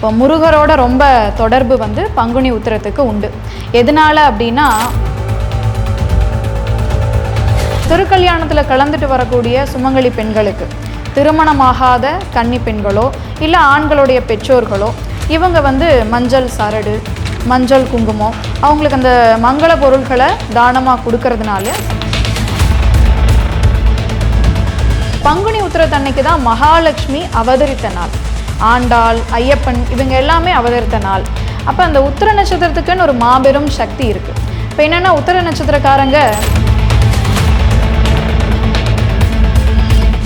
இப்போ முருகரோட ரொம்ப தொடர்பு வந்து பங்குனி உத்திரத்துக்கு உண்டு. எதனால அப்படின்னா திருக்கல்யாணத்தில் கலந்துட்டு வரக்கூடிய சுமங்கலி பெண்களுக்கு திருமணமாகாத கன்னி பெண்களோ இல்லை ஆண்களுடைய பெற்றோர்களோ இவங்க வந்து மஞ்சள் சரடு மஞ்சள் குங்குமம் அவங்களுக்கு அந்த மங்கள பொருட்களை தானமாக கொடுக்கறதுனால பங்குனி உத்திரத்தன்னைக்கு தான் மகாலட்சுமி அவதரித்த நாள். ஆண்டாள் ஐயப்பன் இவங்க எல்லாமே அவதரித்த நாள். அப்போ அந்த உத்திர நட்சத்திரத்துக்குன்னு ஒரு மாபெரும் சக்தி இருக்குது இப்போ என்னென்னா உத்திர நட்சத்திரக்காரங்க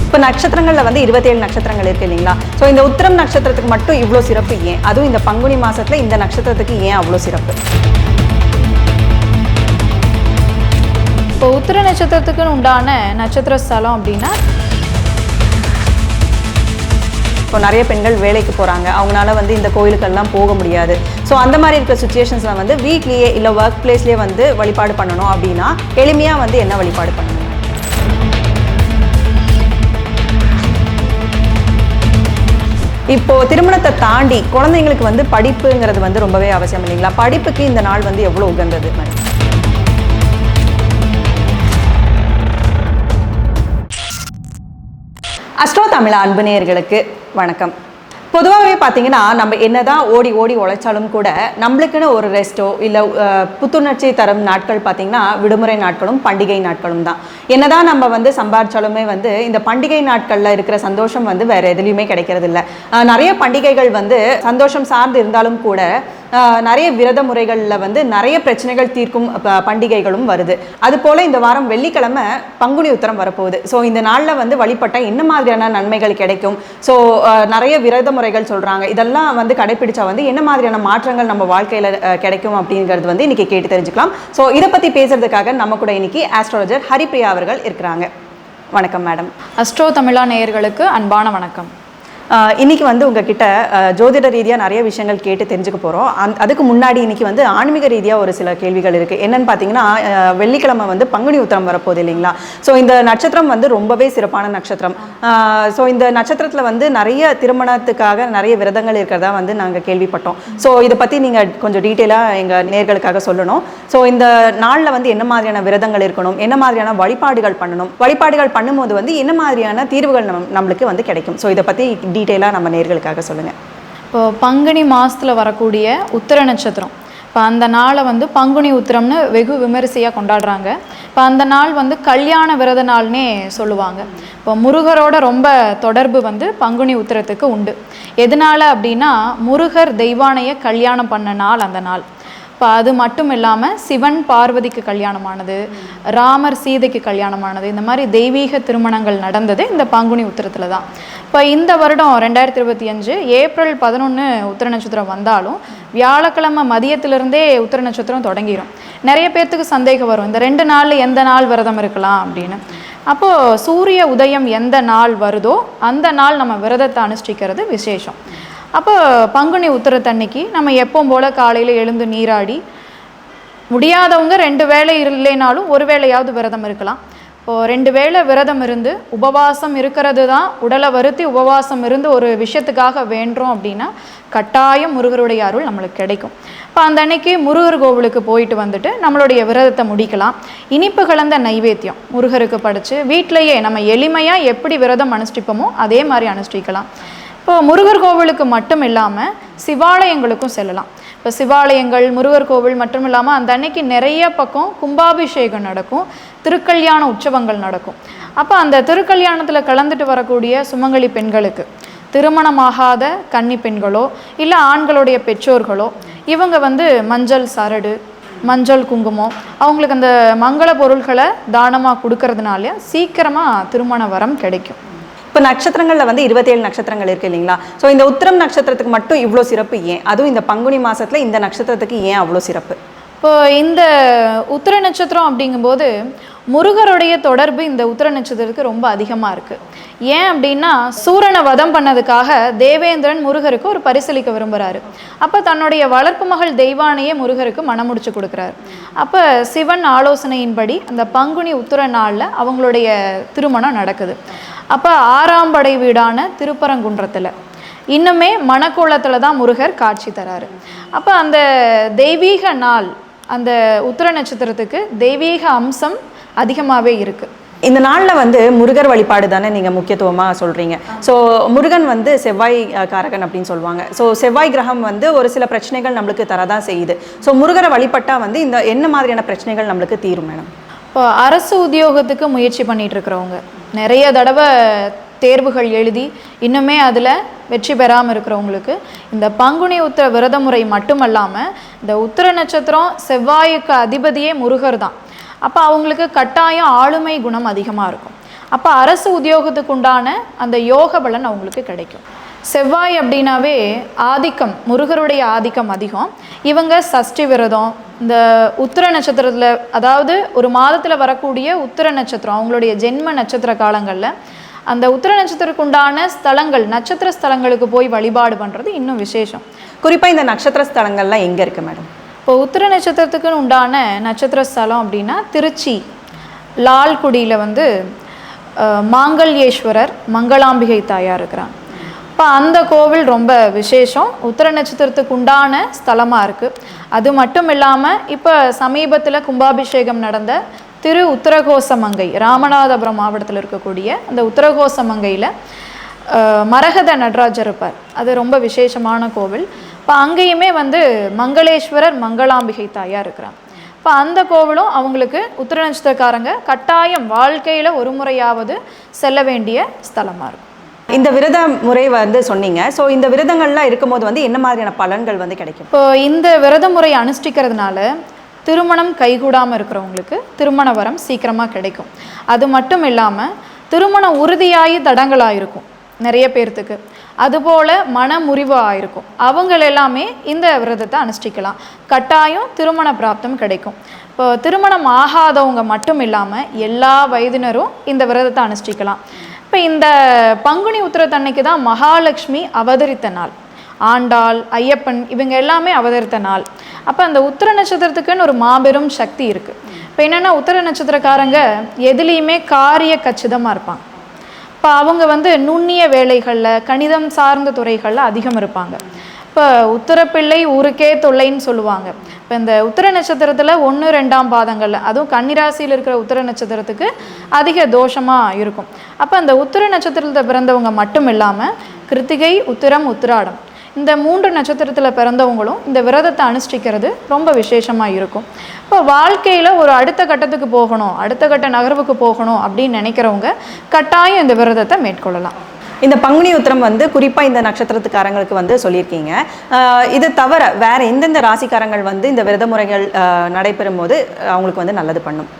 இப்போ நட்சத்திரங்களில் வந்து இருபத்தேழு நட்சத்திரங்கள் இருக்கு இல்லைங்களா? ஸோ இந்த உத்திரம் நட்சத்திரத்துக்கு மட்டும் இவ்வளோ சிறப்பு ஏன்? அதுவும் இந்த பங்குனி மாசத்துல இந்த நட்சத்திரத்துக்கு ஏன் அவ்வளோ சிறப்பு? இப்போ உத்திர நட்சத்திரத்துக்குன்னு உண்டான நட்சத்திர ஸ்தலம் அப்படின்னா இப்போ நிறைய பெண்கள் வேலைக்கு போகிறாங்க அவங்களால வந்து இந்த கோயிலுக்கெல்லாம் போக முடியாது. ஸோ அந்த மாதிரி இருக்கிற சுச்சுவேஷன்ஸில் வந்து வீட்லேயே இல்லை ஒர்க் பிளேஸ்லேயே வந்து வழிபாடு பண்ணணும் அப்படின்னா எளிமையாக வந்து என்ன வழிபாடு பண்ணணும்? இப்போ திருமணத்தை தாண்டி குழந்தைங்களுக்கு வந்து படிப்புங்கிறது வந்து ரொம்பவே அவசியம் இல்லைங்களா? படிப்புக்கு இந்த நாள் வந்து எவ்வளோ உகந்தது மேடம் அஸ்ட்ரோ தமிழ் அன்பு நேயர்களுக்கு வணக்கம். பொதுவாகவே பார்த்தீங்கன்னா நம்ம என்னதான் ஓடி ஓடி உழைச்சாலும் கூட நம்மளுக்குன்னு ஒரு ரெஸ்ட்டோ இல்லை புத்துணர்ச்சி தரும் நாட்கள் பார்த்தீங்கன்னா விடுமுறை நாட்களும் பண்டிகை நாட்களும் தான். என்னதான் நம்ம வந்து சம்பாதிச்சாலுமே வந்து இந்த பண்டிகை நாட்களில் இருக்கிற சந்தோஷம் வந்து வேறு எதுலேயுமே கிடைக்கிறது இல்லை நிறைய பண்டிகைகள் வந்து சந்தோஷம் சார்ந்து இருந்தாலும் கூட நிறைய விரத முறைகளில் வந்து நிறைய பிரச்சனைகள் தீர்க்கும் ப- பண்டிகைகளும் வருது. அது போல இந்த வாரம் வெள்ளிக்கிழமை பங்குனி உத்தரம் வரப்போகுது. ஸோ இந்த நாளில் வந்து வழிபட்ட என்ன மாதிரியான நன்மைகள் கிடைக்கும்? ஸோ நிறைய விரத முறைகள் சொல்கிறாங்க இதெல்லாம் வந்து கடைபிடிச்சா வந்து என்ன மாதிரியான மாற்றங்கள் நம்ம வாழ்க்கையில் கிடைக்கும் அப்படிங்கிறது வந்து இன்னைக்கு கேட்டு தெரிஞ்சுக்கலாம். ஸோ இதை பற்றி பேசுறதுக்காக நம்ம கூட இன்னைக்கு ஆஸ்ட்ராலஜர் ஹரிப்ரியா அவர்கள் இருக்கிறாங்க. வணக்கம் மேடம் அஸ்ட்ரோ தமிழா நேயர்களுக்கு அன்பான வணக்கம். இன்றைக்கி இன்னைக்கு வந்து உங்ககிட்ட ஜோதிட ரீதியாக நிறைய விஷயங்கள் கேட்டு தெரிஞ்சுக்க போகிறோம் அந் அதுக்கு முன்னாடி இன்றைக்கி வந்து ஆன்மீக ரீதியாக ஒரு சில கேள்விகள் இருக்குது என்னென்னு பார்த்தீங்கன்னா வெள்ளிக்கிழமை வந்து பங்குனி உத்திரம் வரப்போகுது இல்லைங்களா? ஸோ இந்த நட்சத்திரம் வந்து ரொம்பவே சிறப்பான நட்சத்திரம். ஸோ இந்த நட்சத்திரத்தில் வந்து நிறைய திருமணத்துக்காக நிறைய விரதங்கள் இருக்கிறதா வந்து நாங்கள் கேள்விப்பட்டோம். ஸோ இதை பற்றி நீங்கள் கொஞ்சம் டீட்டெயிலாக எங்கள் நேர்களுக்காக சொல்லணும். ஸோ இந்த நாளில் வந்து என்ன மாதிரியான விரதங்கள் இருக்கணும்? என்ன மாதிரியான வழிபாடுகள் பண்ணணும்? வழிபாடுகள் பண்ணும்போது வந்து என்ன மாதிரியான தீர்வுகள் நம் நம்மளுக்கு வந்து கிடைக்கும்? ஸோ இதை பற்றி டீட்டெயிலாக நம்ம நேர்களுக்காக சொல்லுங்கள் இப்போ பங்குனி மாதத்தில் வரக்கூடிய உத்திர நட்சத்திரம். இப்போ அந்த நாளை வந்து பங்குனி உத்திரம்னு வெகு விமரிசையாக கொண்டாடுறாங்க. இப்போ அந்த நாள் வந்து கல்யாண விரத நாள்னே சொல்லுவாங்க. இப்போ முருகரோட ரொம்ப தொடர்பு வந்து பங்குனி உத்திரத்துக்கு உண்டு. எதனால அப்படின்னா முருகர் தெய்வானைய கல்யாணம் பண்ண நாள் அந்த நாள். இப்போ அது மட்டும் இல்லாமல் சிவன் பார்வதிக்கு கல்யாணமானது ராமர் சீதைக்கு கல்யாணமானது இந்த மாதிரி தெய்வீக திருமணங்கள் நடந்தது இந்த பங்குனி உத்திரத்தில் தான். இப்போ இந்த வருடம் ரெண்டாயிரத்தி இருபத்தி அஞ்சு ஏப்ரல் பதினொன்று உத்திர நட்சத்திரம் வந்தாலும் வியாழக்கிழமை மதியத்திலிருந்தே உத்திர நட்சத்திரம் தொடங்கிடும் நிறைய பேர்த்துக்கு சந்தேகம் வரும் இந்த ரெண்டு நாளில் எந்த நாள் விரதம் இருக்கலாம் அப்படின்னு. அப்போது சூரிய உதயம் எந்த நாள் வருதோ அந்த நாள் நம்ம விரதத்தை அனுஷ்டிக்கிறது விசேஷம். அப்போ பங்குனி உத்தரத்தன்னைக்கு நம்ம எப்பவும் போல் காலையில் எழுந்து நீராடி முடியாதவங்க ரெண்டு வேளை இல்லைனாலும் ஒரு வேளையாவது விரதம் இருக்கலாம். இப்போது ரெண்டு வேளை விரதம் இருந்து உபவாசம் இருக்கிறது தான் உடலை வருத்தி உபவாசம் இருந்து ஒரு விஷயத்துக்காக வேண்டுறோம் அப்படின்னா கட்டாயம் முருகருடைய அருள் நம்மளுக்கு கிடைக்கும். இப்போ அந்த அன்னைக்கு முருகர் கோவிலுக்கு போயிட்டு வந்துட்டு நம்மளுடைய விரதத்தை முடிக்கலாம். இனிப்பு கலந்த நைவேத்தியம் முருகருக்கு படித்து வீட்டிலையே நம்ம எளிமையாக எப்படி விரதம் அனுஷ்டிப்போமோ அதே மாதிரி அனுஷ்டிக்கலாம். இப்போ முருகர் கோவிலுக்கு மட்டும் இல்லாமல் சிவாலயங்களுக்கும் செல்லலாம். இப்போ சிவாலயங்கள் முருகர் கோவில் மட்டும் இல்லாமல் அந்த அன்னைக்கு நிறைய பக்கம் கும்பாபிஷேகம் நடக்கும் திருக்கல்யாண உற்சவங்கள் நடக்கும். அப்போ அந்த திருக்கல்யாணத்தில் கலந்துட்டு வரக்கூடிய சுமங்கலி பெண்களுக்கு திருமணமாகாத கன்னி பெண்களோ இல்லை ஆண்களுடைய பெற்றோர்களோ இவங்க வந்து மஞ்சள் சரடு மஞ்சள் குங்குமம் அவங்களுக்கு அந்த மங்கள பொருட்களை தானமாக கொடுக்கறதுனால சீக்கிரமாக திருமண வரம் கிடைக்கும். இப்போ நட்சத்திரங்களில் வந்து இருபத்தேழு நட்சத்திரங்கள் இருக்கு இல்லைங்களா? ஸோ இந்த உத்திரம் நட்சத்திரத்துக்கு மட்டும் இவ்வளோ சிறப்பு ஏன்? அதுவும் இந்த பங்குனி மாதத்தில் இந்த நட்சத்திரத்துக்கு ஏன் அவ்வளோ சிறப்பு? இப்போ இந்த உத்திர நட்சத்திரம் அப்படிங்கும்போது முருகருடைய தொடர்பு இந்த உத்திர நட்சத்திரத்துக்கு ரொம்ப அதிகமாக இருக்குது ஏன் அப்படின்னா சூரனை வதம் பண்ணதுக்காக தேவேந்திரன் முருகருக்கு ஒரு பரிசளிக்க விரும்புகிறாரு அப்போ தன்னுடைய வளர்ப்பு மகள் தெய்வானையே முருகருக்கு மனமுடிச்சு கொடுக்குறாரு. அப்போ சிவன் ஆலோசனையின்படி அந்த பங்குனி உத்திர நாளில் அவங்களுடைய திருமணம் நடக்குது. அப்போ ஆறாம் படை வீடான திருப்பரங்குன்றத்தில். இன்னுமே மணக்கோலத்தில் தான் முருகர் காட்சி தராரு. அப்போ அந்த தெய்வீக நாள் அந்த உத்திர நட்சத்திரத்துக்கு தெய்வீக அம்சம் அதிகமாகவே இருக்குது இந்த நாளில் வந்து முருகர் வழிபாடு தானே நீங்கள் முக்கியத்துவமாக சொல்கிறீங்க ஸோ முருகன் வந்து செவ்வாய் காரகன் அப்படின்னு சொல்லுவாங்க. ஸோ செவ்வாய் கிரகம் வந்து ஒரு சில பிரச்சனைகள் நம்மளுக்கு தரதான் செய்யுது. ஸோ முருகரை வழிபட்டால் வந்து இந்த என்ன மாதிரியான பிரச்சனைகள் நம்மளுக்கு தீரும் மேடம் இப்போ அரசு உத்தியோகத்துக்கு முயற்சி பண்ணிட்டு இருக்கிறவங்க. நிறைய தடவை தேர்வுகள் எழுதி இன்னுமே அதில் வெற்றி பெறாமல் இருக்கிறவங்களுக்கு இந்த பங்குனி உத்திர விரத முறை மட்டுமல்லாமல் இந்த உத்திர நட்சத்திரம் செவ்வாய்க்கு அதிபதியே முருகர் தான். அப்போ அவங்களுக்கு கட்டாயம் ஆளுமை குணம் அதிகமாக இருக்கும். அப்போ அரசு உத்தியோகத்துக்கு உண்டான அந்த யோக பலன் அவங்களுக்கு கிடைக்கும். செவ்வாய் அப்படின்னாவே ஆதிக்கம் முருகருடைய ஆதிக்கம் அதிகம். இவங்க சஷ்டி விரதம் இந்த உத்திர நட்சத்திரத்தில் அதாவது ஒரு மாதத்தில் வரக்கூடிய உத்திர நட்சத்திரம் அவங்களுடைய ஜென்ம நட்சத்திர காலங்களில் அந்த உத்திர நட்சத்திரத்துக்கு உண்டான ஸ்தலங்கள் நட்சத்திர ஸ்தலங்களுக்கு போய் வழிபாடு பண்ணுறது இன்னும் விசேஷம். குறிப்பாக இந்த நட்சத்திர ஸ்தலங்கள்லாம் எங்கே இருக்குது மேடம்? இப்போ உத்திர நட்சத்திரத்துக்குன்னு உண்டான நட்சத்திர ஸ்தலம் அப்படின்னா திருச்சி. லால்குடியில் வந்து மாங்கல்யேஸ்வரர் மங்களாம்பிகை தாயார் இருக்கிறாங்க இப்போ அந்த கோவில் ரொம்ப விசேஷம். உத்திர நட்சத்திரத்துக்கு உண்டான ஸ்தலமாக இருக்குது அது மட்டும் இல்லாமல் இப்போ சமீபத்தில் கும்பாபிஷேகம் நடந்த திரு உத்தரகோசமங்கை ராமநாதபுரம் மாவட்டத்தில் இருக்கக்கூடிய அந்த உத்தரகோசமங்கையில் மரகத நடராஜர் இருப்பார். அது ரொம்ப விசேஷமான கோவில். இப்போ அங்கேயுமே வந்து மங்களேஸ்வரர் மங்களாம்பிகை தாயார் இருக்கிறாங்க. இப்போ அந்த கோவிலும் அவங்களுக்கு உத்திர நட்சத்திரக்காரங்க கட்டாயம் வாழ்க்கையில் ஒரு முறையாவது செல்ல வேண்டிய ஸ்தலமாக இருக்கும். இந்த விரத முறை வந்து சொன்னீங்க. ஸோ இந்த விரதங்கள்லாம் இருக்கும்போது வந்து என்ன மாதிரியான பலன்கள் வந்து கிடைக்கும்? இப்போ இந்த விரத முறை அனுஷ்டிக்கிறதுனால திருமணம் கைகூடாமல் இருக்கிறவங்களுக்கு திருமண வரம் சீக்கிரமாக கிடைக்கும். அது மட்டும் இல்லாமல் திருமணம் உறுதியாகி தடங்களாக இருக்கும் நிறைய பேர்த்துக்கு. அதுபோல் மன முறிவு ஆயிருக்கும் அவங்கள் எல்லாமே இந்த விரதத்தை அனுஷ்டிக்கலாம். கட்டாயம் திருமண பிராப்தம் கிடைக்கும். இப்போ திருமணம் ஆகாதவங்க மட்டும் இல்லாமல் எல்லா வயதினரும் இந்த விரதத்தை அனுஷ்டிக்கலாம். இப்போ இந்த பங்குனி உத்திரத்தன்னைக்கு தான் மகாலட்சுமி அவதரித்த நாள். ஆண்டாள் ஐயப்பன் இவங்க எல்லாமே அவதரித்த நாள். அப்போ அந்த உத்திர நட்சத்திரத்துக்குன்னு ஒரு மாபெரும் சக்தி இருக்குது இப்போ என்னென்னா உத்திர நட்சத்திரக்காரங்க எதுலேயுமே காரிய கச்சிதமாக இருப்பாங்க. இப்போ அவங்க வந்து நுண்ணிய வேலைகளில் கணிதம் சார்ந்த துறைகளில் அதிகம் இருப்பாங்க. இப்போ உத்தரப்பிள்ளை ஊருக்கே தொல்லைன்னு சொல்லுவாங்க. இப்போ இந்த உத்திர நட்சத்திரத்தில் ஒன்று ரெண்டாம் பாதங்களில் அதுவும் கன்னிராசியில் இருக்கிற உத்திர நட்சத்திரத்துக்கு அதிக தோஷமாக இருக்கும். அப்போ அந்த உத்திர நட்சத்திரத்தில் பிறந்தவங்க மட்டும் இல்லாமல் கிருத்திகை உத்திரம் உத்திராடம் இந்த மூன்று நட்சத்திரத்தில் பிறந்தவங்களும் இந்த விரதத்தை அனுஷ்டிக்கிறது ரொம்ப விசேஷமாக இருக்கும். இப்போ வாழ்க்கையில் ஒரு அடுத்த கட்டத்துக்கு போகணும் அடுத்த கட்ட நகர்வுக்கு போகணும் அப்படின்னு நினைக்கிறவங்க கட்டாயம் இந்த விரதத்தை மேற்கொள்ளலாம். இந்த பங்குனி உத்திரம் வந்து குறிப்பாக இந்த நட்சத்திரத்துக்காரங்களுக்கு வந்து சொல்லியிருக்கீங்க. இது தவிர வேற எந்தெந்த ராசிக்காரங்கள் வந்து இந்த விரத முறைகள் நடைபெறும் போது அவங்களுக்கு வந்து நல்லது பண்ணும்?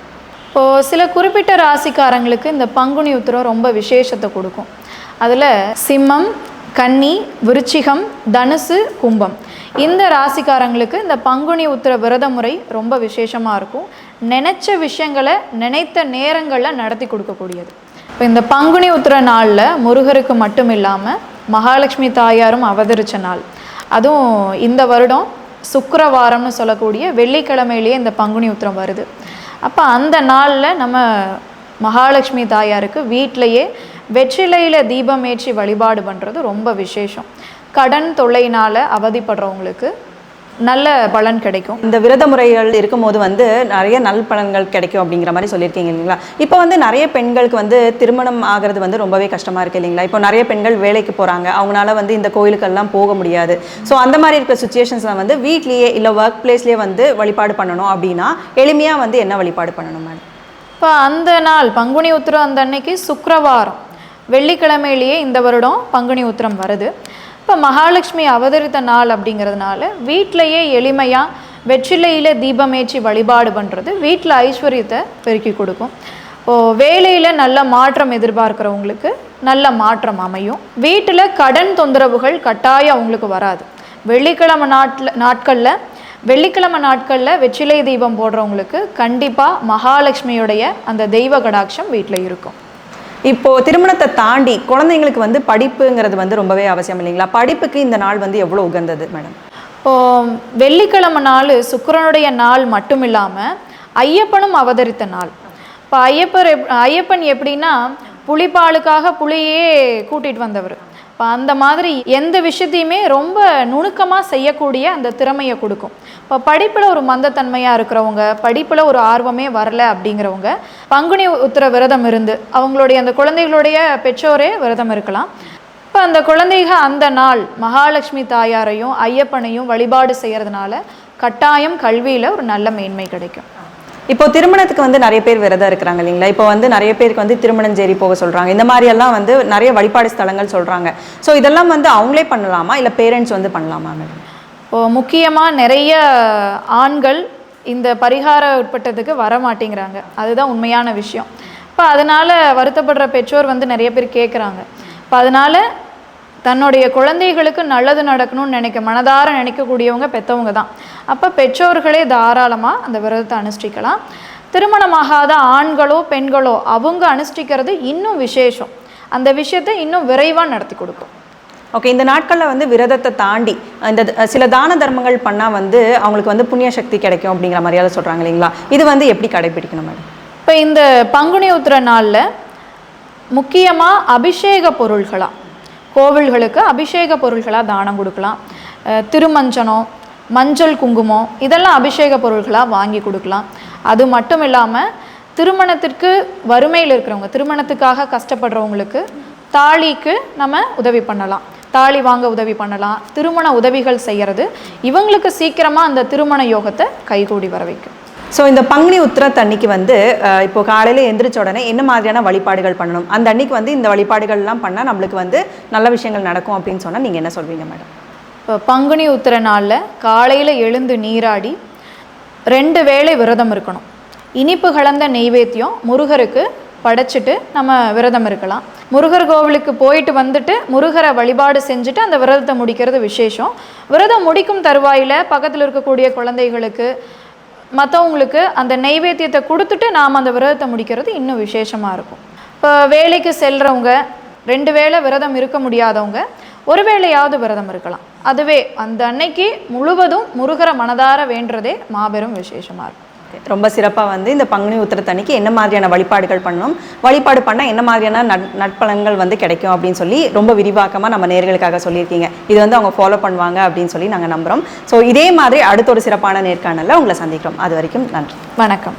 இப்போது சில குறிப்பிட்ட ராசிக்காரங்களுக்கு இந்த பங்குனி உத்திரம் ரொம்ப விசேஷத்தை கொடுக்கும். அதில் சிம்மம் கன்னி விருச்சிகம் தனுசு கும்பம். இந்த ராசிக்காரங்களுக்கு இந்த பங்குனி உத்திர விரத முறை ரொம்ப விசேஷமாக இருக்கும். நினைச்ச விஷயங்களை நினைத்த நேரங்களில் நடத்தி கொடுக்கக்கூடியது. இப்போ இந்த பங்குனி உத்திர நாளில் முருகருக்கு மட்டும் இல்லாமல் மகாலட்சுமி தாயாரும் அவதரித்த நாள். அதுவும் இந்த வருடம் சுக்கரவாரம்னு சொல்லக்கூடிய வெள்ளிக்கிழமையிலேயே இந்த பங்குனி உத்திரம் வருது. அப்போ அந்த நாளில் நம்ம மகாலட்சுமி தாயாருக்கு வீட்டிலையே வெற்றிலையில் தீபம் ஏற்றி வழிபாடு பண்ணுறது ரொம்ப விசேஷம். கடன் தொல்லையினால் அவதிப்படுறவங்களுக்கு நல்ல பலன் கிடைக்கும். இந்த விரத முறைகள் இருக்கும்போது வந்து நிறைய நல் பலன்கள் கிடைக்கும் அப்படிங்கிற மாதிரி சொல்லியிருக்கீங்க இல்லைங்களா? இப்போ வந்து நிறைய பெண்களுக்கு வந்து திருமணம் ஆகிறது வந்து ரொம்பவே கஷ்டமாக இருக்குது இல்லைங்களா? இப்போ நிறைய பெண்கள் வேலைக்கு போகிறாங்க அவங்களால வந்து இந்த கோயிலுக்கெல்லாம் போக முடியாது. ஸோ அந்த மாதிரி இருக்கிற சுச்சுவேஷன்ஸில் வந்து வீட்லேயே இல்லை ஒர்க் பிளேஸ்லேயே வந்து வழிபாடு பண்ணணும் அப்படின்னா எளிமையாக வந்து என்ன வழிபாடு பண்ணணும் மேடம் இப்போ அந்த நாள் பங்குனி உத்திரம் அந்த அன்னைக்கு சுக்கரவாரம். வெள்ளிக்கிழமையிலேயே இந்த வருடம் பங்குனி உத்திரம் வருது. இப்போ மகாலட்சுமி அவதரித்த நாள் அப்படிங்கிறதுனால வீட்டிலையே எளிமையாக வெற்றிலையில் தீபமேற்றி வழிபாடு பண்ணுறது வீட்டில் ஐஸ்வர்யத்தை பெருக்கி கொடுக்கும். இப்போது வேலையில் நல்ல மாற்றம் எதிர்பார்க்குறவங்களுக்கு நல்ல மாற்றம் அமையும். வீட்டில் கடன் தொந்தரவுகள் கட்டாயம் அவங்களுக்கு வராது. வெள்ளிக்கிழமை நாட்டில் நாட்களில் வெள்ளிக்கிழமை நாட்களில் வெற்றிலை தீபம் போடுறவங்களுக்கு கண்டிப்பாக மகாலட்சுமியுடைய அந்த தெய்வ கடாட்சம் வீட்டில் இருக்கும். இப்போ திருமணத்தை தாண்டி குழந்தைங்களுக்கு வந்து படிப்புங்கிறது வந்து ரொம்பவே அவசியம் இல்லைங்களா? படிப்புக்கு இந்த நாள் வந்து எவ்வளோ உகந்தது மேடம்? இப்போ வெள்ளிக்கிழமை நாள் சுக்கிரனுடைய நாள் மட்டும் இல்லாமல் ஐயப்பனும் அவதரித்த நாள். இப்போ ஐயப்பர் ஐயப்பன் எப்படின்னா புலிப்பாலுக்காக புலியே கூட்டிகிட்டு வந்தவர். இப்போ அந்த மாதிரி எந்த விஷயத்தையுமே ரொம்ப நுணுக்கமாக செய்யக்கூடிய அந்த திறமையை கொடுக்கும். இப்போ படிப்பில் ஒரு மந்தத்தன்மையாக இருக்கிறவங்க படிப்பில் ஒரு ஆர்வமே வரல அப்படிங்கிறவங்க பங்குனி உத்திர விரதம் இருந்து அவங்களுடைய அந்த குழந்தைகளுடைய பெற்றோரே விரதம் இருக்கலாம். இப்போ அந்த குழந்தைக அந்த நாள் மகாலட்சுமி தாயாரையும் ஐயப்பனையும் வழிபாடு செய்கிறதுனால கட்டாயம் கல்வியில் ஒரு நல்ல மேன்மை கிடைக்கும். இப்போ திருமணத்துக்கு வந்து நிறைய பேர் விரதம் இருக்கிறாங்க இல்லைங்களா? இப்போ வந்து நிறைய பேருக்கு வந்து திருமணஞ்சேரி போக சொல்றாங்க. இந்த மாதிரி எல்லாம் வந்து நிறைய வழிபாடு ஸ்தலங்கள் சொல்றாங்க. ஸோ இதெல்லாம் வந்து அவங்களே பண்ணலாமா? இல்லை பேரண்ட்ஸ் வந்து பண்ணலாமா மேடம் இப்போ முக்கியமாக நிறைய ஆண்கள் இந்த பரிகார உட்பட்டதுக்கு வர மாட்டேங்கிறாங்க அதுதான் உண்மையான விஷயம். இப்போ அதனால் வருத்தப்படுற பெற்றோர் வந்து நிறைய பேர் கேட்குறாங்க இப்போ அதனால் தன்னுடைய குழந்தைகளுக்கு நல்லது நடக்கணும்னு நினைக்க மனதார நினைக்கக்கூடியவங்க பெற்றவங்க தான். அப்போ பெற்றோர்களே தாராளமாக அந்த விரதத்தை அனுஷ்டிக்கலாம். திருமணமாகாத ஆண்களோ பெண்களோ அவங்க அனுஷ்டிக்கிறது இன்னும் விசேஷம். அந்த விஷயத்தை இன்னும் விரைவாக நடத்தி கொடுக்கும் ஓகே இந்த நாட்களில் வந்து விரதத்தை தாண்டி இந்த சில தான தர்மங்கள் பண்ணால் வந்து அவங்களுக்கு வந்து புண்ணிய சக்தி கிடைக்கும் அப்படிங்கிற மாதிரியாவது சொல்கிறாங்க இல்லைங்களா? இது வந்து எப்படி கடைபிடிக்கணும் மேடம்? இப்போ இந்த பங்குனி உத்திர நாளில் முக்கியமாக அபிஷேக பொருள்களாக கோவில்களுக்கு அபிஷேக பொருள்களாக தானம் கொடுக்கலாம். திருமஞ்சனம் மஞ்சள் குங்குமம் இதெல்லாம் அபிஷேக பொருள்களாக வாங்கி கொடுக்கலாம். அது மட்டும் இல்லாமல் திருமணத்திற்கு வறுமையில் இருக்கிறவங்க திருமணத்துக்காக கஷ்டப்படுறவங்களுக்கு தாலிக்கு நம்ம உதவி பண்ணலாம். தாலி வாங்க உதவி பண்ணலாம். திருமண உதவிகள் செய்கிறது இவங்களுக்கு சீக்கிரமாக அந்த திருமண யோகத்தை கைகூடி வர வைக்கும் ஸோ இந்த பங்குனி உத்திரத்து அன்னைக்கு வந்து இப்போ காலையில் எந்திரிச்ச உடனே என்ன மாதிரியான வழிபாடுகள் பண்ணணும்? அந்த அன்னைக்கு வந்து இந்த வழிபாடுகள்லாம் பண்ணால் நம்மளுக்கு வந்து நல்ல விஷயங்கள் நடக்கும் அப்படின்னு சொன்னால் நீங்கள் என்ன சொல்வீங்க மேடம்? இப்போ பங்குனி உத்திர நாளில் காலையில் எழுந்து நீராடி ரெண்டு வேளை விரதம் இருக்கணும். இனிப்பு கலந்த நெய்வேத்தியம் முருகருக்கு படைச்சிட்டு நம்ம விரதம் இருக்கலாம். முருகர் கோவிலுக்கு போயிட்டு வந்துட்டு முருகரை வழிபாடு செஞ்சுட்டு அந்த விரதத்தை முடிக்கிறது விசேஷம். விரதம் முடிக்கும் தருவாயில் பக்கத்தில் இருக்கக்கூடிய குழந்தைகளுக்கு மற்றவங்களுக்கு அந்த நெய்வேத்தியத்தை கொடுத்துட்டு நாம் அந்த விரதத்தை முடிக்கிறது இன்னும் விசேஷமாக இருக்கும். இப்போ வேலைக்கு செல்கிறவங்க ரெண்டு வேளை விரதம் இருக்க முடியாதவங்க ஒரு வேளையாவது விரதம் இருக்கலாம். அதுவே அந்த அன்னைக்கு முழுவதும் முருகரை மனதார வேண்டுறதே மாபெரும் விசேஷமாக இருக்கும். ரொம்ப சிறப்பாக வந்து இந்த பங்குனி உத்திரத்து அன்னைக்கு என்ன மாதிரியான வழிபாடுகள் பண்ணணும் வழிபாடு பண்ணால் என்ன மாதிரியான நட் நட்பலன்கள் வந்து கிடைக்கும் அப்படின்னு சொல்லி ரொம்ப விரிவாக்கமாக நம்ம நேர்களுக்காக சொல்லியிருக்கீங்க. இது வந்து அவங்க ஃபாலோ பண்ணுவாங்க அப்படின்னு சொல்லி நாங்கள் நம்புகிறோம் ஸோ இதே மாதிரி அடுத்த ஒரு சிறப்பான நேர்காணலில் உங்களை சந்திக்கிறோம். அது வரைக்கும் நன்றி. வணக்கம்.